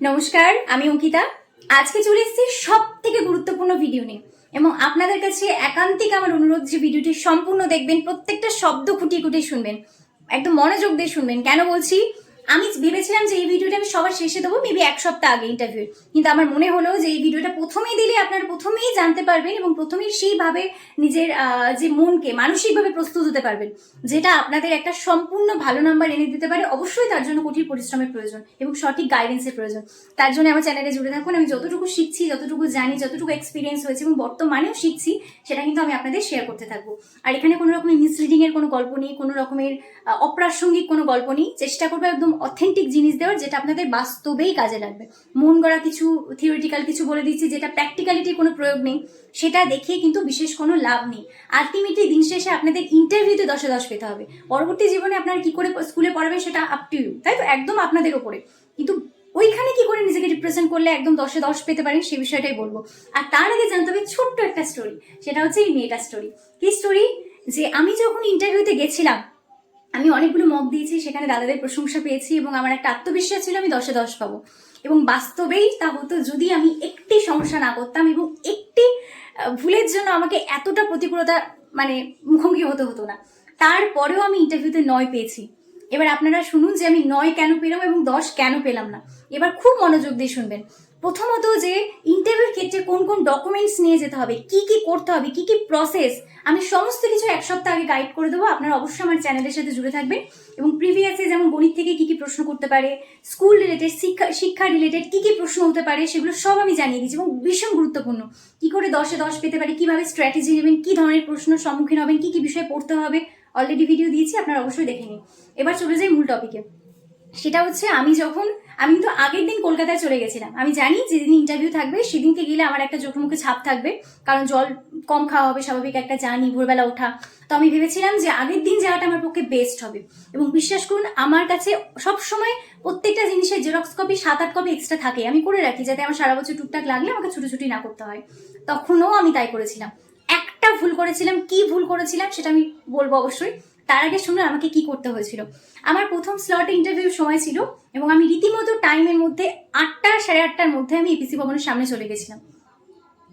নমস্কার, আমি অঙ্কিতা। আজকে চলে এসেছি সব থেকে গুরুত্বপূর্ণ ভিডিও নিয়ে। এবং আপনাদের কাছে একান্তিক আমার অনুরোধ যে ভিডিওটি সম্পূর্ণ দেখবেন, প্রত্যেকটা শব্দ খুঁটিয়ে খুঁটিয়ে শুনবেন। একদম মনোযোগ দিয়ে শুনবেন। কেন বলছি? আমি ভেবেছিলাম যে এই ভিডিওটা আমি সবার শেষে দেবো মেবি এক সপ্তাহ আগে ইন্টারভিউ কিন্তু আমার মনে হলো যে এই ভিডিওটা প্রথমেই দিলে আপনারা প্রথমেই জানতে পারবেন এবং প্রথমেই সেইভাবে নিজের যে মনকে মানসিকভাবে প্রস্তুত হতে পারবেন, যেটা আপনাদের একটা সম্পূর্ণ ভালো নাম্বার এনে দিতে পারে। অবশ্যই তার জন্য কঠিন পরিশ্রমের প্রয়োজন এবং সঠিক গাইডেন্সের প্রয়োজন। তার জন্য আমার চ্যানেলে জুড়ে থাকুন। আমি যতটুকু শিখছি, যতটুকু জানি, যতটুকু এক্সপিরিয়েন্স হয়েছে এবং বর্তমানেও শিখছি, সেটা কিন্তু আমি আপনাদের শেয়ার করতে থাকব। আর এখানে কোনো রকমের মিসলিডিং এর কোনো গল্প নেই, কোনো রকমের অপ্রাসঙ্গিক কোনো গল্প নেই। চেষ্টা করব একদম অথেন্টিক জিনিস দেওয়ার যেটা আপনাদের বাস্তবেই কাজে লাগবে। মন গড়া কিছু থিওরিটিক্যাল কিছু বলে দিচ্ছি যেটা প্র্যাকটিক্যালিটির কোনো প্রয়োগ নেই, সেটা দেখিয়ে কিন্তু বিশেষ কোনো লাভ নেই। আলটিমেটলি দিন শেষে আপনাদের ইন্টারভিউতে দশে দশ পেতে হবে। পরবর্তী জীবনে আপনারা কি করে স্কুলে পড়াবেন সেটা আপ টু ইউ তাই তো? একদম আপনাদের ওপরে। কিন্তু ওইখানে কি করে নিজেকে রিপ্রেজেন্ট করলে একদম দশে দশ পেতে পারেন সেই বিষয়টাই বলব। আর তার আগে জানতে হবে ছোট্ট একটা স্টোরি সেটা হচ্ছে এই মেয়েটা স্টোরি কি স্টোরি যে আমি যখন ইন্টারভিউতে গেছিলাম আমি অনেকগুলো মক দিয়েছি, সেখানে দাদাদের প্রশংসা পেয়েছি এবং আমার একটা আত্মবিশ্বাস ছিল, আমি দশে দশ পাবো। এবং বাস্তবেই তা হতো, যদি আমি একটি সমস্যা না করতাম এবং একটি ভুলের জন্য আমাকে এতটা প্রতিকূলতা মানে মুখোমুখি হতে হতো না। তারপরেও আমি ইন্টারভিউতে নয় পেয়েছি। এবার আপনারা শুনুন যে আমি নয় কেন পেলাম এবং দশ কেন পেলাম না। এবার খুব মনোযোগ দিয়ে শুনবেন। প্রথমত যে ইন্টারভিউর ক্ষেত্রে কোন কোন ডকুমেন্টস নিয়ে যেতে হবে, কি কি করতে হবে, কি কি প্রসেস আমি সমস্ত কিছু এক সপ্তাহ আগে গাইড করে দেবো, আপনারা অবশ্যই আমার চ্যানেলের সাথে জুড়ে থাকবেন। এবং প্রিভিয়াসে যেমন গণিত থেকে কি কি প্রশ্ন করতে পারে স্কুল রিলেটেড শিক্ষা শিক্ষা রিলেটেড কি কি প্রশ্ন হতে পারে, সেগুলো সব আমি জানিয়ে দিচ্ছি এবং ভীষণ গুরুত্বপূর্ণ। কি করে দশে দশ পেতে পারে, কীভাবে স্ট্র্যাটেজি নেবেন, কি ধরনের প্রশ্নের সম্মুখীন হবেন, কি কি বিষয়ে পড়তে হবে অলরেডি ভিডিও দিয়েছি, আপনারা অবশ্যই দেখে নিন। এবার চলে যাই মূল টপিকে সেটা হচ্ছে আমি যখন, আমি কিন্তু আগের দিন কলকাতায় চলে গেছিলাম। আমি জানি যেদিন ইন্টারভিউ থাকবে, সেদিনকে গেলে আমার একটা চোখে মুখে ছাপ থাকবে। কারণ জল কম খাওয়া হবে, স্বাভাবিক একটা জানি ভোরবেলা ওঠা। তো আমি ভেবেছিলাম যে আগের দিন যাওয়াটা আমার পক্ষে বেস্ট হবে। এবং বিশ্বাস করুন, আমার কাছে সব সময় প্রত্যেকটা জিনিসের জেরক্স কপি সাত আট কপি এক্সট্রা থাকে। আমি করে রাখি, যাতে আমার সারা বছর টুকটাক লাগলে আমাকে ছুটোছুটি না করতে হয়। তখনও আমি তাই করেছিলাম। একটা ভুল করেছিলাম, কি ভুল করেছিলাম, সেটা আমি বলব অবশ্যই। তার আগে শুনুন আমাকে কি করতে হয়েছিল। আমার প্রথম স্লট ইন্টারভিউ সময় ছিল এবং আমি রীতিমতো টাইমের মধ্যে আটটা সাড়ে আটটার মধ্যে আমি এপিসি ভবনের সামনে চলে গেছিলাম।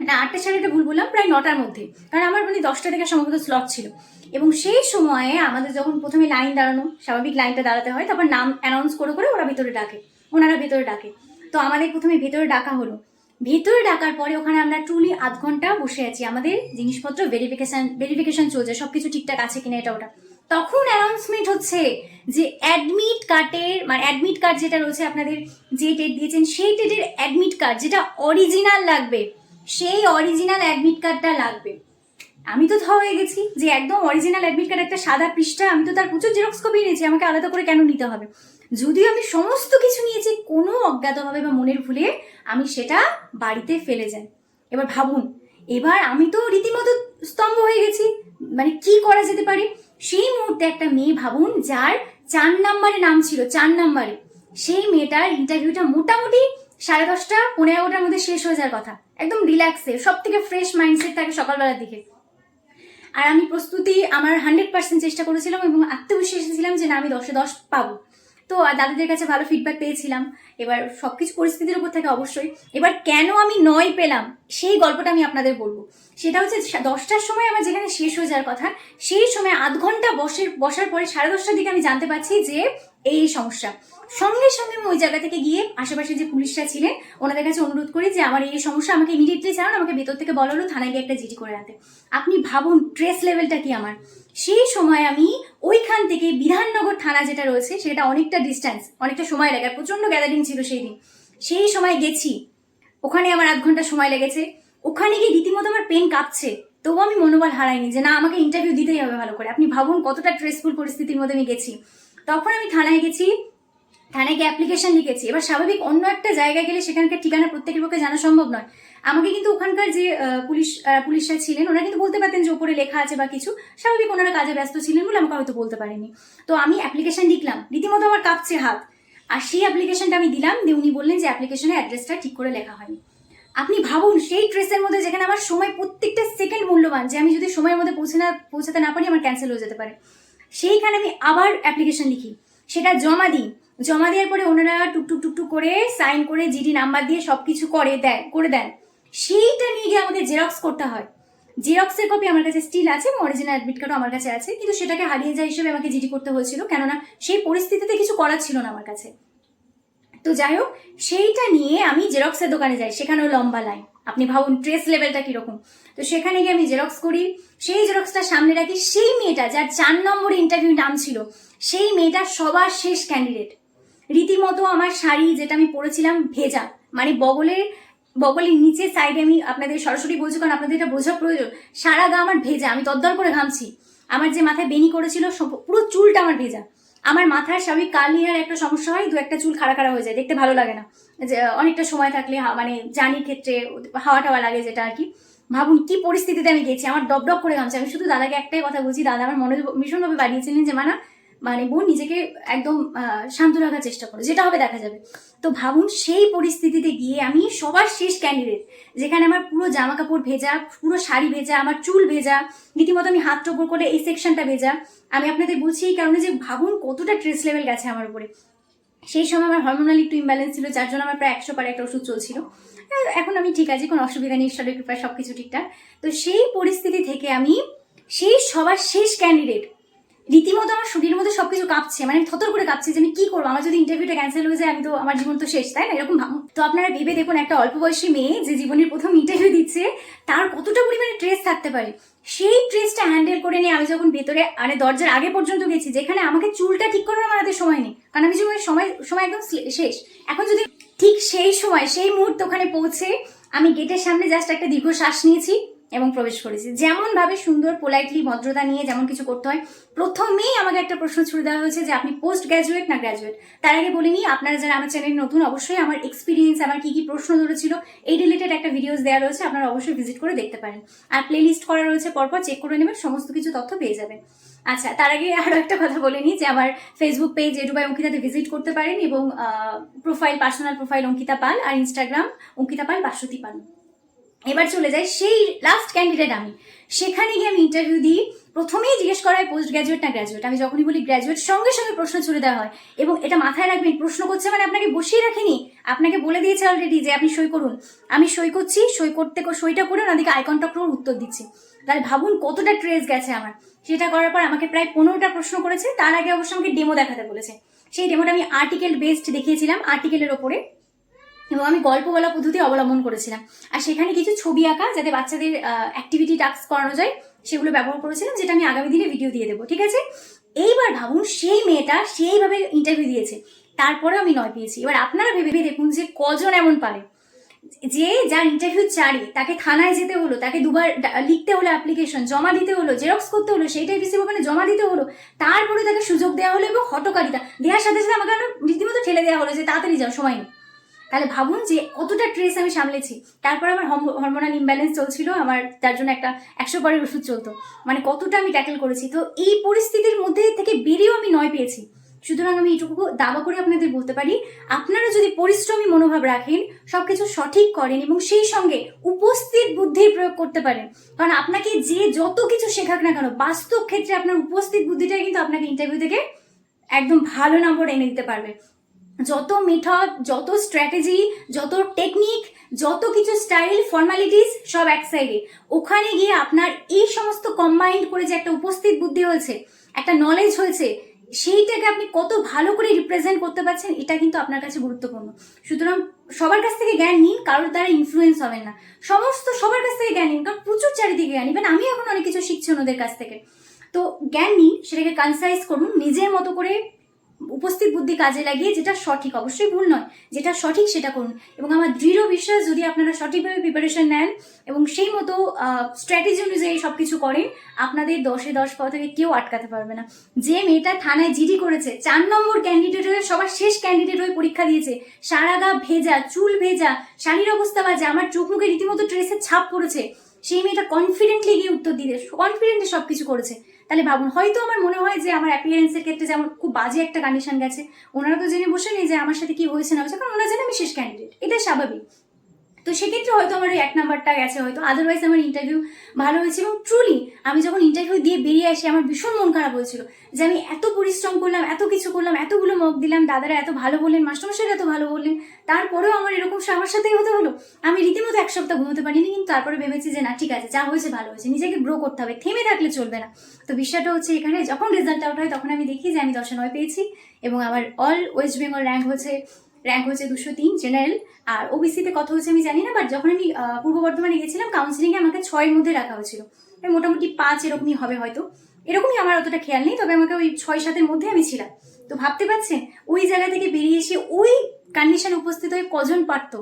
না আটটা সাড়ে ভুল বললাম, প্রায় নটার মধ্যে। কারণ আমার মানে দশটা থেকে সম্ভবত স্লট ছিল। এবং সেই সময়ে আমাদের যখন প্রথমে লাইন দাঁড়ানো, স্বাভাবিক লাইনটা দাঁড়াতে হয়, তারপর নাম অ্যানাউন্স করে করে ওরা ভিতরে ডাকে, ওনারা ভেতরে ডাকে। তো আমাদের প্রথমে ভেতরে ডাকা হলো। ভেতরে ডাকার পরে ওখানে আমরা ট্রুলি আধ ঘণ্টা বসে আছি। আমাদের জিনিসপত্র ভেরিফিকেশন ভেরিফিকেশন চলছে সব কিছু ঠিকঠাক আছে কিনা এটা ওটা। তখন অ্যানাউন্সমেন্ট হচ্ছে যে অ্যাডমিট কার্ডের মানে অ্যাডমিট কার্ড যেটা রয়েছে আপনাদের যে ডেট দিয়েছেন, সেই ডেটের অ্যাডমিট কার্ড যেটা অরিজিনাল লাগবে, সেই অরিজিনাল অ্যাডমিট কার্ডটা লাগবে। আমি তো ধ হয়ে গেছি যে একদম অরিজিনাল অ্যাডমিট কার্ড একটা সাদা পৃষ্ঠা, আমি তো তার প্রচুর জেরক্স কপি নিয়েছি আমাকে আলাদা করে কেন নিতে হবে? যদিও আমি সমস্ত কিছু নিয়েছি, কোনো অজ্ঞাতভাবে বা মনের ভুলে আমি সেটা বাড়িতে ফেলে যাই। এবার ভাবুন, এবার আমি তো রীতিমতো স্তম্ভ হয়ে গেছি মানে কি করা যেতে পারে? সেই মুহূর্তে একটা মেয়ে ভাবুন যার চার নাম্বারে নাম ছিল, চার নাম্বারে। সেই মেয়েটার ইন্টারভিউটা মোটামুটি সাড়ে দশটা, পনেরো এগারোটার মধ্যে শেষ হয়ে যাওয়ার কথা। একদম রিল্যাক্সে সব থেকে ফ্রেশ মাইন্ডসেট থাকে সকালবেলার দিকে। আর আমি প্রস্তুতি আমার হান্ড্রেড পার্সেন্ট চেষ্টা করেছিলাম এবং আত্মবিশ্বাসী ছিলাম যে না, আমি দশে দশ পাবো। তো দাদাদের কাছে ভালো ফিডব্যাক পেয়েছিলাম। এবার সব কিছু পরিস্থিতির উপর থাকে অবশ্যই। এবার কেন আমি নয় পেলাম? সেই গল্পটা আমি আপনাদের বলব। সেটা হচ্ছে দশটার সময় আমার যেখানে শেষ হয়ে যাওয়ার কথা, সেই সময় আধ ঘণ্টা বসে বসার পরে সাড়ে দশটার দিকে আমি জানতে পারছি যে এই সমস্যা। সঙ্গে সঙ্গে আমি ওই জায়গা থেকে গিয়ে আশেপাশে যে পুলিশরা ছিলেন, ওনাদের কাছে অনুরোধ করি যে আমার এই সমস্যা আমাকে ইমিডিয়েটলি ছাড়ুন আমাকে ভেতর থেকে বলা হলো থানায় গিয়ে একটা জিডি করে আনতে। আপনি ভাবুন ট্রেস লেভেলটা কি আমার? সেই সময় আমি ওইখান থেকে বিধাননগর থানা যেটা রয়েছে, সেটা অনেকটা ডিস্ট্যান্স অনেকটা সময় লাগে, আর প্রচণ্ড গ্যাদারিং ছিল সেই দিন। সেই সময় গেছি। ওখানে আমার আধ ঘণ্টা সময় লেগেছে। ওখানে গিয়ে রীতিমতো আমার পেন কাঁপছে। তবুও আমি মনোবল হারাইনি যে না, আমাকে ইন্টারভিউ দিতেই হবে ভালো করে। আপনি ভাবুন কতটা স্ট্রেসফুল পরিস্থিতির মধ্যে আমি গেছি। তখন আমি থানায় গেছি, থানায় গিয়ে অ্যাপ্লিকেশন লিখেছি। এবার স্বাভাবিক অন্য একটা জায়গায় গেলে সেখানকার ঠিকানা প্রত্যেকের পক্ষে জানা সম্ভব নয়। আমাকে কিন্তু ওখানকার যে পুলিশ পুলিশরা ছিলেন ওনারা কিন্তু বলতে পারতেন যে ওপরে লেখা আছে বা কিছু। স্বাভাবিক ওনারা কাজে ব্যস্ত ছিলেন বলে আমাকে হয়তো বলতে পারেনি। তো আমি অ্যাপ্লিকেশন লিখলাম। রীতিমতো আমার কাঁপছে হাত। আর সেই অ্যাপ্লিকেশনটা আমি দিলাম, দিয়ে উনি বললেন যে অ্যাপ্লিকেশনের অ্যাড্রেসটা ঠিক করে লেখা হয়নি। আপনি ভাবুন, সেই ট্রেসের মধ্যে যেখানে আমার সময় প্রত্যেকটা সেকেন্ড মূল্যবান, যে আমি যদি সময়ের মধ্যে পৌঁছে না, পৌঁছাতে না পারি, আমার ক্যান্সেল হয়ে যেতে পারে। সেইখানে আমি আবার অ্যাপ্লিকেশন লিখি। সেটা জমা দিই। জমা দেওয়ার পরে ওনারা টুকটুক টুকটুক করে সাইন করে জিডি নাম্বার দিয়ে সব কিছু করে দেয়, করে দেন। সেইটা নিয়ে গিয়ে আমাদের জেরক্স করতে হয়। জেরক্সের কপি আমার কাছে স্টিল আছে এবং অরিজিনাল অ্যাডমিট কার্ডও আমার কাছে আছে, কিন্তু সেটাকে হারিয়ে যায় হিসেবে আমাকে জিডি করতে হয়েছিল, কেননা সেই পরিস্থিতিতে কিছু করার ছিল না আমার কাছে। তো যাই হোক, সেইটা নিয়ে আমি জেরক্সের দোকানে যাই, সেখানেও লম্বা লাইন আপনি ভাবুন ট্রেস লেভেলটা কীরকম। তো সেখানে গিয়ে আমি জেরক্স করি, সেই জেরক্সটা সামনে রাখি সেই মেয়েটা যার চার নম্বরে ইন্টারভিউ নাম ছিল, সেই মেয়েটা সবার শেষ ক্যান্ডিডেট রীতিমতো আমার শাড়ি যেটা আমি পরেছিলাম ভেজা মানে বগলের বগলের নিচে সাইডে আমি আপনাদের সরাসরি বলছি, কারণ আপনাদের এটা বোঝা প্রয়োজন, সারা গা আমার ভেজা, আমি দরদর করে ঘামছি। আমার যে মাথায় বেনি করেছিল পুরো চুলটা আমার ভেজা। আমার মাথার স্বাভাবিক কালি হেয়ার একটা সমস্যা হয়, দু একটা চুল খাড়া খাড়া হয়ে যায়, দেখতে ভালো লাগে না। যে অনেকটা সময় থাকলে মানে জানি ক্ষেত্রে হাওয়া টাওয়া লাগে যেটা আর কি। ভাবুন কি পরিস্থিতিতে আমি গেছি, আমার ডব ডব করে গামছি আমি শুধু দাদাকে একটাই কথা বলছি, দাদা আমার মনে ভীষণভাবে বাড়িয়েছিলেন যে মানা মানে বোন নিজেকে একদম শান্ত রাখার চেষ্টা করো, যেটা হবে দেখা যাবে। তো ভাবুন সেই পরিস্থিতিতে গিয়ে আমি সবার শেষ ক্যান্ডিডেট যেখানে আমার পুরো জামা কাপড় ভেজা, পুরো শাড়ি ভেজা, আমার চুল ভেজা, রীতিমতো আমি হাত টোপর করে এই সেকশনটা ভেজা, আমি আপনাদের বলছি এই কারণে যে ভাবুন কতটা ট্রেস লেভেল গেছে আমার উপরে। সেই সময় আমার হরমোনাল একটু ইমব্যালেন্স ছিল, যার জন্য আমার প্রায় একশো পারে একটা ওষুধ চলছিল। এখন আমি ঠিক আছি, কোনো অসুবিধা নেই, ঈশ্বরের কৃপায় সব কিছু ঠিকঠাক। তো সেই পরিস্থিতি থেকে আমি সেই সবার শেষ ক্যান্ডিডেট রীতিমতো আমার শরীরের মধ্যে সবকিছু কাঁপছে মানে থতর করে কাঁপছে যে আমি কি করব? আমার যদি ইন্টারভিউটা ক্যান্সেল হয়ে যায়, আমি তো আমার জীবন তো শেষ, তাই না? এরকম ভাবুন। তো আপনারা ভেবে দেখুন, একটা অল্প বয়সী মেয়ে যে জীবনের প্রথম ইন্টারভিউ দিচ্ছে, তার কতটা পরিমাণে ট্রেস থাকতে পারে? সেই ট্রেসটা হ্যান্ডেল করে নিয়ে আমি যখন ভেতরে মানে দরজার আগে পর্যন্ত গেছি, যেখানে আমাকে চুলটা ঠিক করার আমার হাতে সময় নেই, কারণ আমি সময় সময় একদম শেষ। এখন যদি ঠিক সেই সময়, সেই মুহূর্তে ওখানে পৌঁছে, আমি গেটের সামনে জাস্ট একটা দীর্ঘ শ্বাস নিয়েছি এবং প্রবেশ করেছি। যেমন ভাবে সুন্দর পোলাইটলি ভদ্রতা নিয়ে যেমন কিছু করতে হয়, প্রথমেই আমাকে একটা প্রশ্ন ছুড়ে দেওয়া হয়েছে যে, আপনি পোস্ট গ্র্যাজুয়েট না গ্র্যাজুয়েট তার আগে বলিনি, আপনারা যারা আমার চ্যানেল নতুন, অবশ্যই আমার এক্সপিরিয়েন্স আমার কি কি প্রশ্ন ধরেছিল, এই রিলেটেড একটা ভিডিওস দেওয়া রয়েছে, আপনারা অবশ্যই ভিজিট করে দেখতে পারেন। আর প্লে লিস্ট করা রয়েছে, পরপর চেক করে নেবেন, সমস্ত কিছু তথ্য পেয়ে যাবেন। আচ্ছা তার আগে আরও একটা কথা বলে নিই যে, আমার ফেসবুক পেজ এডুবাই অঙ্কিতাতে ভিজিট করতে পারেন এবং profile personal profile Ankita Pal আর ইনস্টাগ্রাম অঙ্কিতা পাল বাসুতি পাল। এবার চলে যাই সেই লাস্ট ক্যান্ডিডেট আমি। সেখানে গিয়ে আমি ইন্টারভিউ দিই। প্রথমেই জিজ্ঞেস করা হয় পোস্ট গ্র্যাজুয়েট না গ্র্যাজুয়েট আমি যখনই বলি গ্র্যাজুয়েট সঙ্গে সঙ্গে প্রশ্ন ছুড়ে দেওয়া হয়। এবং এটা মাথায় রাখবেন, প্রশ্ন করছে মানে আপনাকে বসিয়ে রাখেনি। আপনাকে বলে দিয়েছে অলরেডি যে, আপনি সই করুন। আমি সই করছি, সই করতে সইটা করে ওনাদিকে আই কন্ট্যাক্ট করে উত্তর দিচ্ছি। তাহলে ভাবুন কতটা ট্রেস গেছে আমার। সেটা করার পর আমাকে প্রায় পনেরোটা প্রশ্ন করেছে। তার আগে অবশ্য আমাকে ডেমো দেখাতে বলেছে। সেই ডেমোটা আমি আর্টিকেল বেসড দেখিয়েছিলাম আর্টিকেলের ওপরে। এবং আমি গল্প বলা পদ্ধতি অবলম্বন করেছিলাম। আর সেখানে কিছু ছবি আঁকা যাতে বাচ্চাদের অ্যাক্টিভিটি টাস্ক করানো যায়, সেগুলো ব্যবহার করেছিলাম, যেটা আমি আগামী দিনে ভিডিও দিয়ে দেবো, ঠিক আছে? এইবার ভাবুন, সেই মেয়েটা সেইভাবে ইন্টারভিউ দিয়েছে তারপরে আমি নয় পেয়েছি। এবার আপনারা ভেবে দেখুন যে কজন এমন পারে। যে যার ইন্টারভিউ চারি তাকে থানায় যেতে হলো, তাকে দুবার লিখতে হলো অ্যাপ্লিকেশন জমা দিতে হলো জেরক্স করতে হলো সেইটাই রিসিভ ওখানে জমা দিতে হলো তারপরে তাকে সুযোগ দেওয়া হলো এবং হটকারিতা দেওয়ার সাথে সাথে আমাকে রীতিমতো ঠেলে দেওয়া হলো যে তাড়াতাড়ি যাও, সময় নেই। তাহলে ভাবুন যে কতটা ট্রেস আমি সামলেছি। তারপর আমার হরমোনাল ইমব্যালেন্স চলছিল, আমার তার জন্য একটা একশো পরের ওষুধ চলতো। মানে কতটা আমি ট্যাকেল করেছি। তো এই পরিস্থিতির মধ্যে থেকে বেরিয়েও আমি নয় পেয়েছি। সুতরাং আমি এইটুকু দাবা করে আপনাদের বলতে পারি, আপনারা যদি পরিশ্রমী মনোভাব রাখেন, সবকিছু সঠিক করেন এবং সেই সঙ্গে উপস্থিত বুদ্ধির প্রয়োগ করতে পারেন। কারণ আপনাকে যে যত কিছু শেখাক না কেন, বাস্তব ক্ষেত্রে আপনার উপস্থিত বুদ্ধিটাই কিন্তু আপনাকে ইন্টারভিউ থেকে একদম ভালো নম্বর এনে দিতে পারবে। যত মেথড যত স্ট্র্যাটেজি যত টেকনিক যত কিছু স্টাইল ফর্মালিটিস সব এক সাইডে ওখানে গিয়ে আপনার এই সমস্ত কম্বাইন্ড করে যে একটা উপস্থিত বুদ্ধি হয়েছে, একটা নলেজ হয়েছে, সেইটাকে আপনি কত ভালো করে রিপ্রেজেন্ট করতে পারছেন, এটা কিন্তু আপনার কাছে গুরুত্বপূর্ণ। সুতরাং সবার কাছ থেকে জ্ঞান নিন, কারোর দ্বারা ইনফ্লুয়েন্স হবেন না। সমস্ত সবার কাছ থেকে জ্ঞান নিন, কারণ প্রচুর চারিদিকে জ্ঞান। ইভেন আমি এখন অনেক কিছু শিখছি ওনাদের কাছ থেকে। তো জ্ঞান নিন, সেটাকে কনসাইজ করুন, নিজের মতো করে উপস্থিত বুদ্ধি কাজে লাগিয়ে যেটা সঠিক, অবশ্যই ভুল নয়, যেটা সঠিক সেটা করুন। এবং আমার দৃঢ় বিশ্বাস যদি আপনারা সঠিকভাবে প্রিপারেশন নেন এবং সেই মতো স্ট্র্যাটেজি অনুযায়ী সব কিছু করেন, আপনাদের দশে দশ পাওয়া থেকে কেউ আটকাতে পারবে না। যে মেয়েটা থানায় জিডি করেছে, চার নম্বর ক্যান্ডিডেট হয়ে, সবার শেষ ক্যান্ডিডেট হয়ে পরীক্ষা দিয়েছে। সারা গা ভেজা, চুল ভেজা, শাড়ির অবস্থা বাজে, আমার চোখ মুখে রীতিমতো ট্রেসের ছাপ পড়েছে। সেই মেয়েটা কনফিডেন্টলি গিয়ে উত্তর দিয়ে কনফিডেন্টলি সব কিছু করেছে। তাহলে ভাবুন, হয়তো আমার মনে হয় যে আমার অ্যাপিয়ারেন্সের ক্ষেত্রে যেমন খুব বাজে একটা কন্ডিশন গেছে, ওনারা তো জেনে বসে নেই যে আমার সাথে কি হয়েছে না হয়েছে, কারণ ওনারা জানে আমি শেষ ক্যান্ডিডেট এটাই স্বাভাবিক। তো সেক্ষেত্রে হয়তো আমার ওই এক নাম্বারটা গেছে, হয়তো আদারওয়াইজ আমার ইন্টারভিউ ভালো হয়েছে এবং ট্রুলি আমি যখন ইন্টারভিউ দিয়ে বেরিয়ে আসি, আমার ভীষণ মন খারাপ হয়েছিল যে আমি এত পরিশ্রম করলাম, এত কিছু করলাম, এতগুলো মক দিলাম, দাদারা এত ভালো বললেন, মাস্টারমশাইরা এত ভালো বললেন, তারপরেও আমার এরকম আমার সাথেই হতে হলো। আমি রীতিমতো এক সপ্তাহ ঘুমোতে পারিনি, কিন্তু তারপরে ভেবেছি যে না, ঠিক আছে, যা হয়েছে ভালো হয়েছে, নিজেকে গ্রো করতে হবে, থেমে থাকলে চলবে না। তো বিষয়টা হচ্ছে এখানে যখন রেজাল্ট আউট হয়, তখন আমি দেখি যে আমি দশে নয় পেয়েছি এবং আমার অল ওয়েস্ট বেঙ্গল র্যাঙ্ক হচ্ছে র্যাঙ্ক হচ্ছে দুশো তিন জেনারেল আর ওবিসিতে কত হচ্ছে আমি জানি না বাট যখন আমি পূর্ব বর্ধমানে গেছিলাম কাউন্সিলিংয়ে আমাকে ছয়ের মধ্যে রাখা হয়েছিল। মোটামুটি পাঁচ এরকমই হবে হয়তো। এরকমই আমার অতটা খেয়াল নেই, তবে আমাকে ওই ছয় সাতের মধ্যে আমি ছিলাম। তো ভাবতে পারছেন, ওই জায়গা থেকে বেরিয়ে এসে ওই কন্ডিশন উপস্থিত হয়ে কজন পারতো?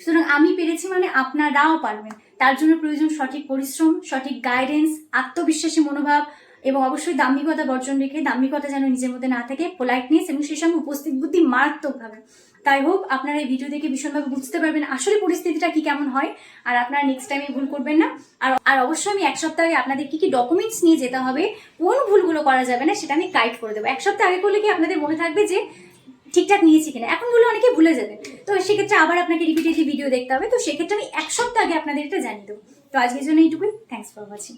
সুতরাং আমি পেরেছি মানে আপনারাও পারবেন। তার জন্য প্রয়োজন সঠিক পরিশ্রম, সঠিক গাইডেন্স আত্মবিশ্বাসী মনোভাব এবং অবশ্যই দাম্ভিকতা বর্জন রেখে দাম্ভিকতা যেন নিজের মধ্যে না থাকে পোলাইটনেস এবং সেই সঙ্গে উপস্থিত বুদ্ধি মারাত্মকভাবে তাই হোক, আপনারা এই ভিডিও দেখে ভীষণভাবে বুঝতে পারবেন আসলে পরিস্থিতিটা কি কেমন হয়, আর আপনারা নেক্সট টাইমে ভুল করবেন না। আর আর অবশ্যই আমি এক সপ্তাহ আগে আপনাদের কি কি ডকুমেন্টস নিয়ে যেতে হবে, কোন ভুলগুলো করা যাবে না, সেটা আমি গাইড করে দেবো। এক সপ্তাহ আগে করলে কি আপনাদের মনে থাকবে যে ঠিকঠাক নিয়েছি কিনা? এখন বলে অনেকে ভুলে যাবে। তো সেক্ষেত্রে আবার আপনাকে রিপিটেডলি ভিডিও দেখতে হবে। তো সেক্ষেত্রে আমি এক সপ্তাহ আগে আপনাদের এটা জানিয়ে দেবো। তো আজকের জন্য এইটুকুই। Thanks for watching